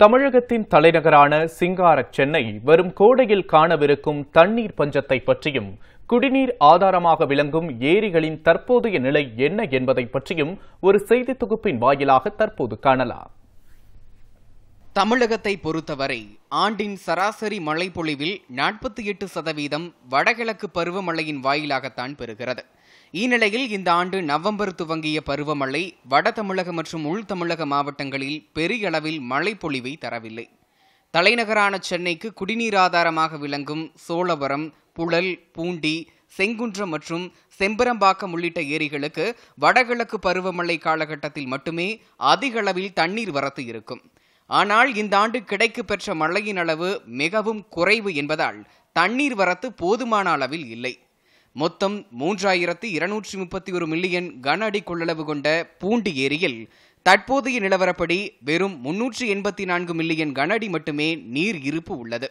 தமிழகத்தின் தலைநகரான சிங்கார சென்னை வரும் கோடையில் காணவிருக்கும் தண்ணீர் பஞ்சத்தை பற்றியும் குடிநீர் ஆதாரமாக விளங்கும் ஏரிகளின் தற்போதைய நிலை என்ன என்பதை பற்றியும் ஒரு செய்தி தொகுப்பின் வாயிலாக தற்போது காணலாம். தமிழகத்தை பொறுத்தவரை ஆண்டின் சராசரி மழைப்பொழிவில் நாற்பத்தி எட்டு சதவீதம் வடகிழக்கு பருவமழையின் வாயிலாகத்தான் பெறுகிறது. இந்நிலையில் இந்த ஆண்டு நவம்பர் துவங்கிய பருவமழை வட தமிழக மற்றும் உள் தமிழக மாவட்டங்களில் பெரிய அளவில் மழைப்பொழிவை தரவில்லை. தலைநகரான சென்னைக்கு குடிநீர் ஆதாரமாக விளங்கும் சோழவரம் புழல் பூண்டி செங்குன்றம் மற்றும் செம்பரம்பாக்கம் உள்ளிட்ட ஏரிகளுக்கு வடகிழக்கு பருவமழை காலகட்டத்தில் மட்டுமே அதிக அளவில் தண்ணீர் வரத்து இருக்கும். ஆனால் இந்த ஆண்டு கிடைக்கு பெற்ற மழையின் அளவு மிகவும் குறைவு என்பதால் தண்ணீர் வரத்து போதுமான அளவில் இல்லை. மொத்தம் மூன்றாயிரத்து இருநூற்றி முப்பத்தி ஒரு மில்லியன் கன அடி கொள்ளளவு கொண்ட பூண்டி ஏரியில் தற்போதைய நிலவரப்படி வெறும் முன்னூற்றி எண்பத்தி நான்கு மில்லியன் கன அடி மட்டுமே நீர் இருப்பு உள்ளது.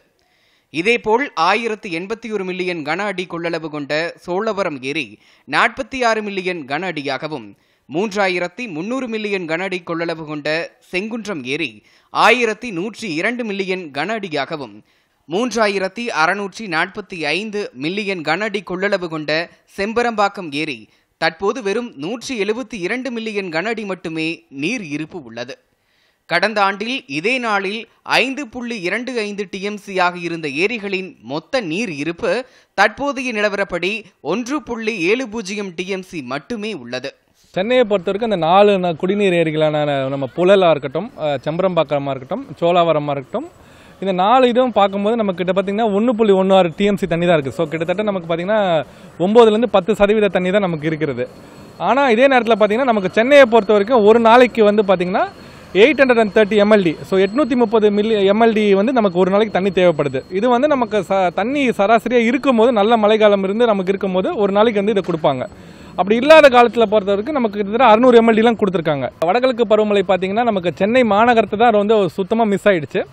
இதேபோல் ஆயிரத்து எண்பத்தி ஒரு மில்லியன் கன அடி கொள்ளளவு கொண்ட சோழவரம் ஏரி நாற்பத்தி ஆறு மில்லியன் கன அடியாகவும் மூன்றாயிரத்தி முன்னூறு மில்லியன் கன அடி கொள்ளளவு கொண்ட செங்குன்றம் ஏரி ஆயிரத்தி நூற்றி இரண்டு மில்லியன் கன அடியாகவும் மூன்றாயிரத்தி அறுநூற்றி நாற்பத்தி ஐந்து மில்லியன் கனஅடி கொள்ளளவு கொண்ட செம்பரம்பாக்கம் ஏரி தற்போது வெறும் நூற்றி எழுபத்தி இரண்டு மில்லியன் கனஅடி மட்டுமே நீர் இருப்பு உள்ளது. கடந்த ஆண்டில் இதே நாளில் ஐந்து புள்ளி இரண்டு ஐந்து டிஎம்சியாக இருந்த ஏரிகளின் மொத்த நீர் இருப்பு தற்போதைய நிலவரப்படி ஒன்று புள்ளி ஏழு பூஜ்ஜியம் டிஎம்சி மட்டுமே உள்ளது. சென்னையை பொறுத்த வரைக்கும் அந்த நாலு குடிநீர் ஏரிகளான நம்ம புழலாக இருக்கட்டும் செம்பரம்பாக்கமாக இருக்கட்டும் சோழாவரமாக இருக்கட்டும் இந்த நாலு இதுவும் பார்க்கும்போது நமக்கு கிட்ட பார்த்தீங்கன்னா ஒன்று புள்ளி ஒன்று ஆறு டிஎம்சி தண்ணி தான் இருக்குது ஸோ கிட்டத்தட்ட நமக்கு பார்த்தீங்கன்னா ஒம்போதுலேருந்து பத்து சதவீத தண்ணி தான் நமக்கு இருக்கிறது. ஆனால் இதே நேரத்தில் பார்த்தீங்கன்னா நமக்கு சென்னையை பொறுத்த வரைக்கும் ஒரு நாளைக்கு வந்து பார்த்தீங்கன்னா eight hundred and thirty MLD so எட்நூற்றி முப்பது மில்லி எம்எல்டி வந்து நமக்கு ஒரு நாளைக்கு தண்ணி தேவைப்படுது. இது வந்து நமக்கு ச தண்ணி சராசரியாக இருக்கும்போது நல்ல மழைக்காலம் இருந்து நமக்கு இருக்கும்போது ஒரு நாளைக்கு வந்து இதை கொடுப்பாங்க. அப்படி இல்லாத காலத்தில் பொறுத்த வரைக்கும் நமக்கு கிட்டத்தட்ட அறுநூறு எம்எல்டிலாம் கொடுத்துருக்காங்க. வடகிழக்கு பருவமழை பார்த்தீங்கன்னா நமக்கு சென்னை மாநகரத்தை தான் வந்து சுத்தமாக மிஸ் ஆயிடுச்சு.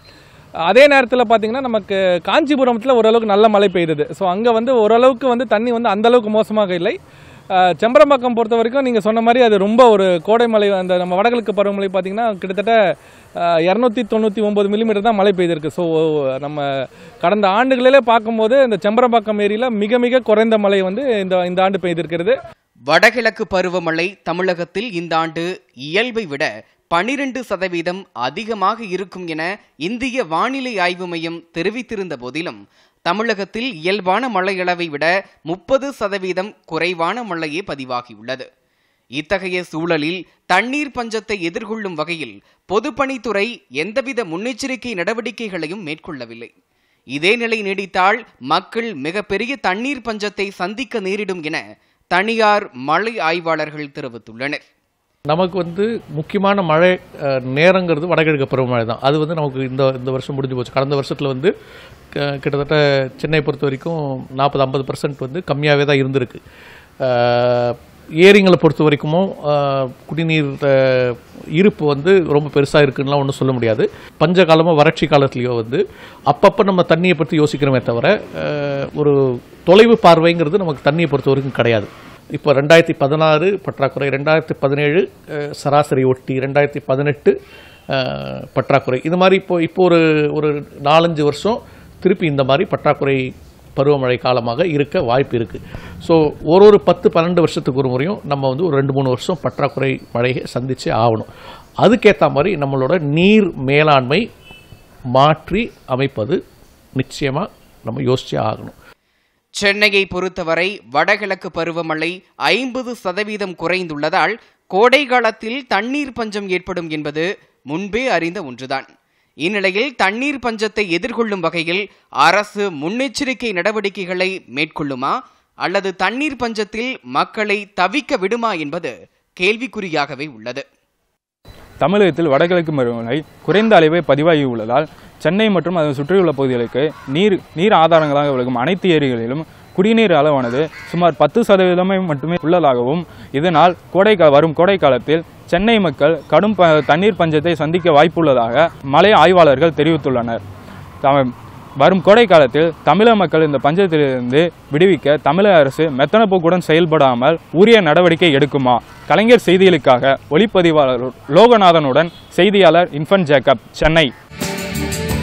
அதே நேரத்தில் பார்த்தீங்கன்னா நமக்கு காஞ்சிபுரத்தில் ஓரளவுக்கு நல்ல மழை பெய்யுது ஸோ அங்கே வந்து ஓரளவுக்கு வந்து தண்ணி வந்து அந்தளவுக்கு மோசமாக இல்லை. செம்பரம்பாக்கம் பொறுத்த வரைக்கும் நீங்கள் சொன்ன மாதிரி அது ரொம்ப ஒரு கோடை மழை அந்த நம்ம வடகிழக்கு பருவமழை பார்த்திங்கன்னா கிட்டத்தட்ட இரநூத்தி தொண்ணூற்றி ஒம்பது மில்லிமீட்டர் தான் மழை பெய்திருக்கு. ஸோ நம்ம கடந்த ஆண்டுகளிலே பார்க்கும்போது இந்த செம்பரம்பாக்கம் ஏரியில் மிக மிக குறைந்த மழை வந்து இந்த இந்த ஆண்டு பெய்திருக்கிறது. வடகிழக்கு பருவமழை தமிழகத்தில் இந்த ஆண்டு இயல்பை விட பனிரெண்டு சதவீதம் அதிகமாக இருக்கும் என இந்திய வானிலை ஆய்வு மையம் தெரிவித்திருந்த போதிலும் தமிழகத்தில் இயல்பான மழையளவை விட முப்பது சதவீதம் குறைவான மழையே பதிவாகியுள்ளது. இத்தகைய சூழலில் தண்ணீர் பஞ்சத்தை எதிர்கொள்ளும் வகையில் பொதுப்பணித்துறை எந்தவித முன்னெச்சரிக்கை நடவடிக்கைகளையும் மேற்கொள்ளவில்லை. இதே நிலை நீடித்தால் மக்கள் மிகப்பெரிய தண்ணீர் பஞ்சத்தை சந்திக்க நேரிடும் என தனியார் மழை ஆய்வாளர்கள் தெரிவித்துள்ளனர். நமக்கு வந்து முக்கியமான மழை நேரங்கிறது வடகிழக்கு பருவமழை தான். அது வந்து நமக்கு இந்த இந்த வருஷம் முடிஞ்சு போச்சு. கடந்த வருஷத்தில் வந்து க- கிட்டத்தட்ட சென்னை பொறுத்த வரைக்கும் நாற்பது ஐம்பது பர்சன்ட் வந்து கம்மியாகவே தான் இருந்திருக்கு. ஏரிங்களை பொறுத்த வரைக்கும் குடிநீர் இருப்பு வந்து ரொம்ப பெருசாக இருக்குன்னுலாம் ஒன்றும் சொல்ல முடியாது. பஞ்ச காலமோ வறட்சி காலத்துலேயோ வந்து அப்பப்போ நம்ம தண்ணியை பற்றி யோசிக்கிறோமே தவிர ஒரு தொலைவு பார்வைங்கிறது நமக்கு தண்ணியை பொறுத்த வரைக்கும் கிடையாது. இப்போ ரெண்டாயிரத்தி பதினாறு பற்றாக்குறை ரெண்டாயிரத்தி பதினேழு சராசரி ஒட்டி ரெண்டாயிரத்தி பதினெட்டு பற்றாக்குறை. இது மாதிரி இப்போ இப்போ ஒரு ஒரு நாலஞ்சு வருஷம் திருப்பி இந்த மாதிரி பற்றாக்குறை பருவமழை காலமாக இருக்க வாய்ப்பு இருக்குது ஸோ ஒரு ஒரு பத்து பன்னெண்டு வருஷத்துக்கு ஒரு முறையும் நம்ம வந்து ஒரு ரெண்டு மூணு வருஷம் பற்றாக்குறை மழையை சந்தித்தே ஆகணும். அதுக்கேற்ற மாதிரி நம்மளோட நீர் மேலாண்மை மாற்றி அமைப்பது நிச்சயமாக நம்ம யோசிச்சே ஆகணும். சென்னையை பொறுத்தவரை வடகிழக்கு பருவமழை ஐம்பது சதவீதம் குறைந்துள்ளதால் கோடை காலத்தில் தண்ணீர் பஞ்சம் ஏற்படும் என்பது முன்பே அறிந்த ஒன்றுதான். இந்நிலையில் தண்ணீர் பஞ்சத்தை எதிர்கொள்ளும் வகையில் அரசு முன்னெச்சரிக்கை நடவடிக்கைகளை மேற்கொள்ளுமா அல்லது தண்ணீர் பஞ்சத்தில் மக்களை தவிக்க விடுமா என்பது கேள்விக்குறியாகவே உள்ளது. தமிழகத்தில் வடகிழக்கு பருவமழை குறைந்த அளவே பதிவாகி உள்ளதால் சென்னை மற்றும் அதன் சுற்றியுள்ள பகுதிகளுக்கு நீர் நீர் ஆதாரங்களாக விளக்கும் அனைத்து ஏரிகளிலும் குடிநீர் அளவானது சுமார் பத்து சதவீதமே மட்டுமே உள்ளதாகவும் இதனால் கோடை வரும் கோடை காலத்தில் சென்னை மக்கள் கடும் ப தண்ணீர் பஞ்சத்தை சந்திக்க வாய்ப்புள்ளதாக மலை ஆய்வாளர்கள் தெரிவித்துள்ளனர். வரும் கோடை காலத்தில் தமிழக மக்கள் இந்த பஞ்சத்திலிருந்து விடுவிக்க தமிழக அரசு மெத்தனப்போக்குடன் செயல்படாமல் உரிய நடவடிக்கை எடுக்குமா? கலைஞர் செய்திகளுக்காக ஒளிப்பதிவாளர் லோகநாதனுடன் செய்தியாளர் இன்ஃபன் ஜேக்கப் சென்னை. Thank you.